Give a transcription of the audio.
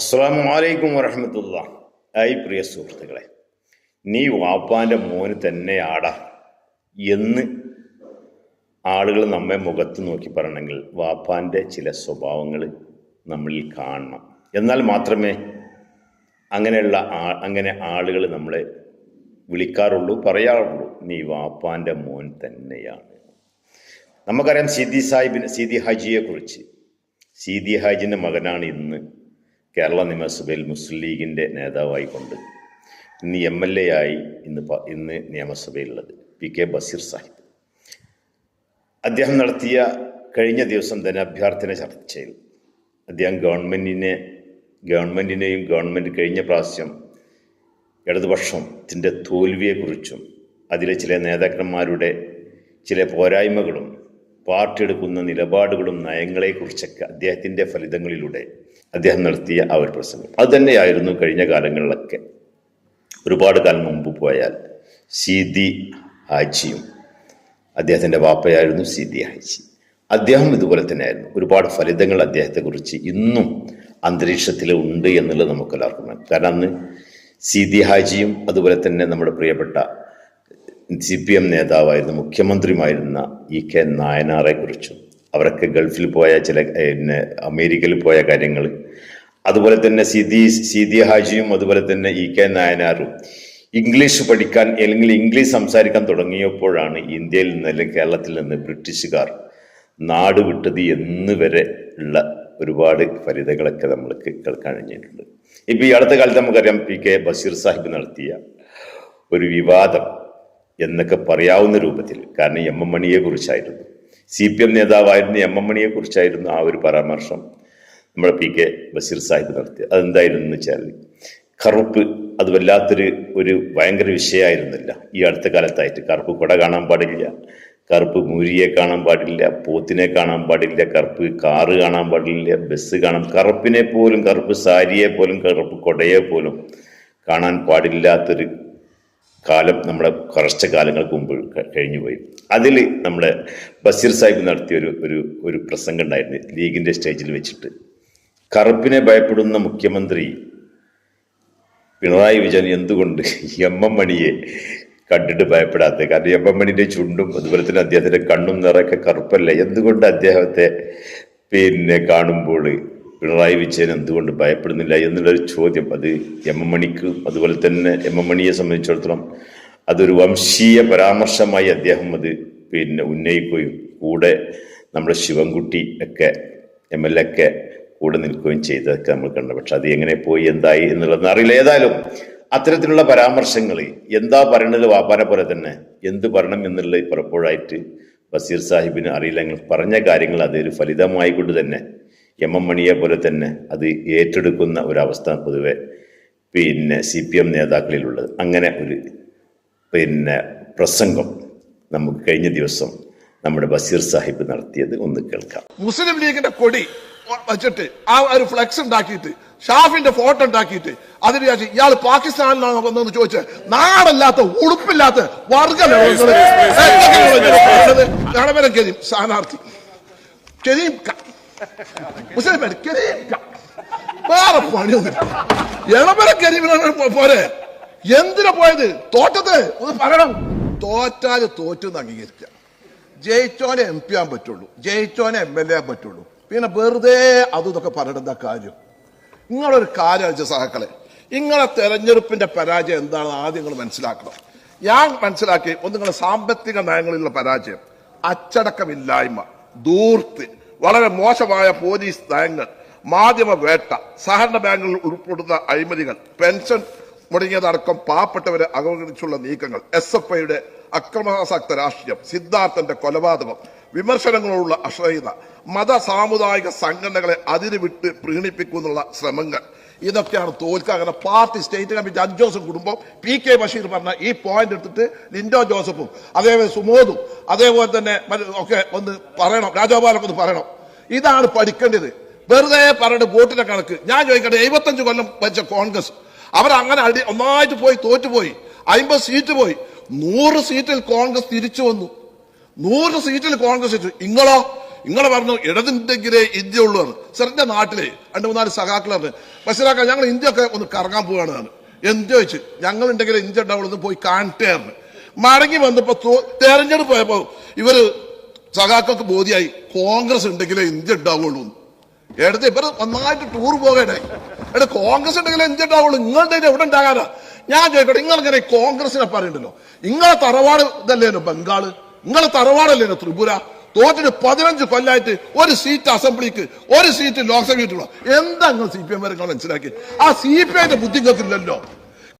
അസ്സാം അലൈക്കും വരഹമത്തുള്ള ആയി പ്രിയ സുഹൃത്തുക്കളെ. നീ വാപ്പാന്റെ മോന് തന്നെയാടാ എന്ന് ആളുകൾ നമ്മെ മുഖത്ത് നോക്കി പറയണമെങ്കിൽ വാപ്പാന്റെ ചില സ്വഭാവങ്ങൾ നമ്മളിൽ കാണണം. എന്നാൽ മാത്രമേ അങ്ങനെയുള്ള ആ അങ്ങനെ ആളുകൾ നമ്മളെ വിളിക്കാറുള്ളൂ പറയാറുള്ളൂ നീ വാപ്പാന്റെ മോൻ തന്നെയാണ്. നമുക്കറിയാം സീതി സാഹിബിന് സീതി ഹാജിയെക്കുറിച്ച് സീതി ഹാജിന്റെ മകനാണ് ഇന്ന് കേരള നിയമസഭയിൽ മുസ്ലിം ലീഗിന്റെ നേതാവായിക്കൊണ്ട് ഇന്ന് എം എൽ എ ആയി ഇന്ന് ഇന്ന് നിയമസഭയിലുള്ളത് പി കെ ബഷീർ സാഹിബ്. അദ്ദേഹം നടത്തിയ കഴിഞ്ഞ ദിവസം ധനാഭ്യർത്ഥന ചർച്ചയിൽ അദ്ദേഹം ഗവൺമെന്റിനെ ഗവൺമെന്റിനെയും ഗവൺമെന്റ് കഴിഞ്ഞ പ്രാവശ്യം ഇടതുപക്ഷത്തിന്റെ തോൽവിയെക്കുറിച്ചും അതിലെ ചില നേതാക്കന്മാരുടെ ചില പോരായ്മകളും പാർട്ടി എടുക്കുന്ന നിലപാടുകളും നയങ്ങളെക്കുറിച്ചൊക്കെ അദ്ദേഹത്തിന്റെ ഫലിതങ്ങളിലൂടെ അദ്ദേഹം നടത്തിയ ആ ഒരു പ്രസംഗം. അതുതന്നെയായിരുന്നു കഴിഞ്ഞ കാലങ്ങളിലൊക്കെ. ഒരുപാട് കാലം മുമ്പ് പോയാൽ സീതി ഹാജിയും അദ്ദേഹത്തിന്റെ വാപ്പയായിരുന്നു സീതി ഹാജി. അദ്ദേഹം ഇതുപോലെ തന്നെയായിരുന്നു. ഒരുപാട് ഫലിതങ്ങൾ അദ്ദേഹത്തെക്കുറിച്ച് ഇന്നും അന്തരീക്ഷത്തിൽ ഉണ്ട് എന്നുള്ളത് നമുക്ക് എല്ലാവർക്കും അറിയാം. കാരണം അന്ന് സീതി ഹാജിയും അതുപോലെ തന്നെ നമ്മുടെ പ്രിയപ്പെട്ട സി പി എം നേതാവായിരുന്ന മുഖ്യമന്ത്രിയുമായിരുന്ന ഇ കെ നായനാറെ കുറിച്ചും അവരൊക്കെ ഗൾഫിൽ പോയ ചില പിന്നെ അമേരിക്കയിൽ പോയ കാര്യങ്ങൾ. അതുപോലെ തന്നെ സിദി സീതി ഹാജിയും അതുപോലെ തന്നെ ഇ കെ നായനാറും. ഇംഗ്ലീഷ് പഠിക്കാൻ അല്ലെങ്കിൽ ഇംഗ്ലീഷ് സംസാരിക്കാൻ തുടങ്ങിയപ്പോഴാണ് ഇന്ത്യയിൽ നിന്ന് അല്ലെങ്കിൽ കേരളത്തിൽ നിന്ന് ബ്രിട്ടീഷുകാർ നാട് വിട്ടത് എന്ന് വരെ ഉള്ള ഒരുപാട് ഫലിതകളൊക്കെ നമ്മൾക്ക് കേൾക്കാൻ കഴിഞ്ഞിട്ടുണ്ട്. ഇപ്പം ഈ അടുത്ത കാലത്ത് നമുക്കറിയാം പി കെ ബഷീർ സാഹിബ് നടത്തിയ ഒരു വിവാദം എന്നൊക്കെ പറയാവുന്ന രൂപത്തിൽ കാരണം എം എം മണിയെ കുറിച്ചായിരുന്നു. സി പി എം നേതാവായിരുന്ന എം എം മണിയെ കുറിച്ചായിരുന്നു ആ ഒരു പരാമർശം നമ്മുടെ പി കെ ബഷീർ സാഹിബ് നടത്തി അതെന്തായിരുന്നു എന്ന് വെച്ചാൽ കറുപ്പ് അത് വല്ലാത്തൊരു ഒരു ഭയങ്കര വിഷയമായിരുന്നില്ല. ഈ അടുത്ത കാലത്തായിട്ട് കറുപ്പ് കുട കാണാൻ പാടില്ല കറുപ്പ് മൂരിയെ കാണാൻ പാടില്ല പോത്തിനെ കാണാൻ പാടില്ല കറുപ്പ് കാറ് കാണാൻ പാടില്ല ബസ് കാണാൻ കറുപ്പിനെ പോലും കറുപ്പ് സാരിയെ പോലും കറുപ്പ് കൊടയെ പോലും കാണാൻ പാടില്ലാത്തൊരു കാലം നമ്മുടെ കുറച്ച് കാലങ്ങൾക്ക് മുമ്പ് കഴിഞ്ഞുപോയി. അതിൽ നമ്മുടെ ബസീർ സാഹിബ് നടത്തിയ ഒരു ഒരു ഒരു പ്രസംഗം ഉണ്ടായിരുന്നു ലീഗിന്റെ സ്റ്റേജിൽ വെച്ചിട്ട്. കറുപ്പിനെ ഭയപ്പെടുന്ന മുഖ്യമന്ത്രി പിണറായി വിജയൻ എന്തുകൊണ്ട് എം എം മണിയെ കണ്ടിട്ട് ഭയപ്പെടാത്തത്? കാരണം എം എം മണിന്റെ ചുണ്ടും അതുപോലെ തന്നെ അദ്ദേഹത്തിന്റെ കണ്ണും നിറയൊക്കെ കറുപ്പല്ല? എന്തുകൊണ്ട് അദ്ദേഹത്തെ പിന്നെ കാണുമ്പോൾ പിണറായി വിജയൻ എന്തുകൊണ്ട് ഭയപ്പെടുന്നില്ല എന്നുള്ളൊരു ചോദ്യം. അത് എം എം മണിക്ക് അതുപോലെ തന്നെ എം എം മണിയെ സംബന്ധിച്ചിടത്തോളം അതൊരു വംശീയ പരാമർശമായി അദ്ദേഹം അത് പിന്നെ ഉന്നയിക്കുകയും കൂടെ നമ്മുടെ ശിവൻകുട്ടി ഒക്കെ എം എൽ എ ഒക്കെ കൂടെ നിൽക്കുകയും ചെയ്തതൊക്കെ നമ്മൾ കണ്ടു. പക്ഷെ അത് എങ്ങനെ പോയി എന്തായി എന്നുള്ളതെന്ന് അറിയില്ല. ഏതായാലും അത്തരത്തിലുള്ള പരാമർശങ്ങൾ എന്താ പറയണത് വാപ്പാനെ പോലെ തന്നെ എന്ത് പറയണം എന്നുള്ളത് പലപ്പോഴായിട്ട് ബസീർ സാഹിബിന് അറിയില്ലെങ്കിൽ പറഞ്ഞ കാര്യങ്ങൾ അതൊരു ഫലിതമായിക്കൊണ്ട് തന്നെ എം എം മണിയെ പോലെ തന്നെ അത് ഏറ്റെടുക്കുന്ന ഒരവസ്ഥ പൊതുവെ പിന്നെ സി പി എം നേതാക്കളിലുള്ളത്. അങ്ങനെ ഒരു പിന്നെ പ്രസംഗം നമുക്ക് കഴിഞ്ഞ ദിവസം നമ്മുടെ ബസീർ സാഹിബ് നടത്തിയത് ഒന്ന് കേൾക്കാം. മുസ്ലിം ലീഗിന്റെ കൊടി വെച്ചിട്ട് ആ ഒരു ഫ്ലെക്സ് ഉണ്ടാക്കിയിട്ട് ഷാഫിന്റെ ഫോട്ടോ ഉണ്ടാക്കിയിട്ട് അതിന് ശേഷം ഇയാൾ പാകിസ്ഥാനിലാണോ വന്നതെന്ന് ചോദിച്ച് നാടല്ലാത്ത ഉടുപ്പില്ലാത്ത വർഗം സ്ഥാനാർത്ഥി. കരീം ക. മുസ്ലിം പേര് കരീം ക. വേറെ പണിയൊന്നും ഇളമര കരിമീനാണ് പോരെ. എന്തിനാ പോയത്? തോറ്റത്? ഒന്ന് പറയണം. തോറ്റാൽ തോറ്റെന്ന് ജയിച്ചോനെ എം പി ആൻ പറ്റുള്ളൂ. ജയിച്ചോനെ എം എൽ എ ആൻ പറ്റുള്ളൂ. പിന്നെ വെറുതെ അതും ഇതൊക്കെ പറയേണ്ട കാര്യം? നിങ്ങളൊരു കാര്യം സഹാക്കളെ. നിങ്ങളെ തെരഞ്ഞെടുപ്പിന്റെ പരാജയം എന്താണെന്ന് ആദ്യം നിങ്ങൾ മനസ്സിലാക്കണം. ഞാൻ മനസ്സിലാക്കി ഒന്ന് നിങ്ങളുടെ സാമ്പത്തിക നയങ്ങളിലുള്ള പരാജയം അച്ചടക്കമില്ലായ്മ ദൂർത്ത് വളരെ മോശമായ പോലീസ് നയങ്ങൾ മാധ്യമ വേട്ട സഹകരണ ബാങ്കുകളിൽ ഉൾപ്പെടുന്ന അഴിമതികൾ പെൻഷൻ മുടങ്ങിയതടക്കം പാവപ്പെട്ടവരെ അവഗണിച്ചുള്ള നീക്കങ്ങൾ എസ് എഫ് ഐയുടെ അക്രമാസക്ത രാഷ്ട്രീയം സിദ്ധാർത്ഥന്റെ കൊലപാതകം വിമർശനങ്ങളോടുള്ള അശ്രയത മത സാമുദായിക സംഘടനകളെ അതിരുവിട്ട് പ്രീണിപ്പിക്കുന്നുള്ള ശ്രമങ്ങൾ. ഇതൊക്കെയാണ് തോൽക്കുക അങ്ങനെ പാർട്ടി സ്റ്റേറ്റ് കമ്മിറ്റി അഞ്ചോസും കുടുംബം പി കെ ബഷീർ പറഞ്ഞ ഈ പോയിന്റ് എടുത്തിട്ട് ലിൻഡോ ജോസഫും അതേപോലെ സുമോദും അതേപോലെ തന്നെ ഒക്കെ ഒന്ന് പറയണം. രാജഗോപാലൊക്കെ ഒന്ന് പറയണം. ഇതാണ് പഠിക്കേണ്ടത്. വെറുതെ പറഞ്ഞിട്ട് വോട്ടിന്റെ കണക്ക്. ഞാൻ ചോദിക്കട്ടെ എഴുപത്തഞ്ച് കൊല്ലം വെച്ച കോൺഗ്രസ് അവരങ്ങനെ അടി ഒന്നായിട്ട് പോയി തോറ്റുപോയി അമ്പത് സീറ്റ് പോയി. നൂറ് സീറ്റിൽ കോൺഗ്രസ് തിരിച്ചു വന്നു. നൂറ് സീറ്റിൽ കോൺഗ്രസ് ഇങ്ങളോ നിങ്ങൾ പറഞ്ഞു ഇടതുണ്ടെങ്കിലേ ഇന്ത്യ ഉള്ളൂ എന്ന്. എന്റെ നാട്ടിലെ രണ്ട് മൂന്നാൽ സഖാക്കളാണ് ബസ്സിലാക്കാൻ ഞങ്ങൾ ഇന്ത്യ ഒക്കെ ഒന്ന് കറങ്ങാൻ പോവുകയാണ് എന്ത് ചോദിച്ചു? ഞങ്ങൾ ഉണ്ടെങ്കിൽ ഇന്ത്യ ഉണ്ടാവുള്ളൂ പോയി കാണട്ടെയായിരുന്നു മടങ്ങി വന്നപ്പോ തോ- തെരഞ്ഞെടുപ്പ് പോയപ്പോ ഇവർ സഖാക്കൾക്ക് ബോധ്യായി കോൺഗ്രസ് ഉണ്ടെങ്കിലേ ഇന്ത്യ ഉണ്ടാവുള്ളൂ. എടുത്ത് ഇവർ നന്നായിട്ട് ടൂർ പോകണേ എടാ കോൺഗ്രസ് ഉണ്ടെങ്കിലേ ഇന്ത്യ ഉണ്ടാവുള്ളൂ നിങ്ങളുടെ എവിടെ ഉണ്ടാകാനാ? ഞാൻ ചോദിക്കട്ടെ നിങ്ങൾ ഇങ്ങനെ കോൺഗ്രസിനെ പറയണ്ടല്ലോ? നിങ്ങളെ തറവാട് ഇതല്ലേനോ ബംഗാൾ? നിങ്ങളെ തറവാടല്ലേനോ ത്രിപുര? തോറ്റിട്ട് പതിനഞ്ച് കൊല്ലായിട്ട് ഒരു സീറ്റ് അസംബ്ലിക്ക് ഒരു സീറ്റ് ലോക്സഭയിട്ടുള്ള എന്താ നിങ്ങൾ സി പി എം മനസ്സിലാക്കി? ആ സി പി ഐന്റെ ബുദ്ധി നിങ്ങൾക്കില്ലല്ലോ.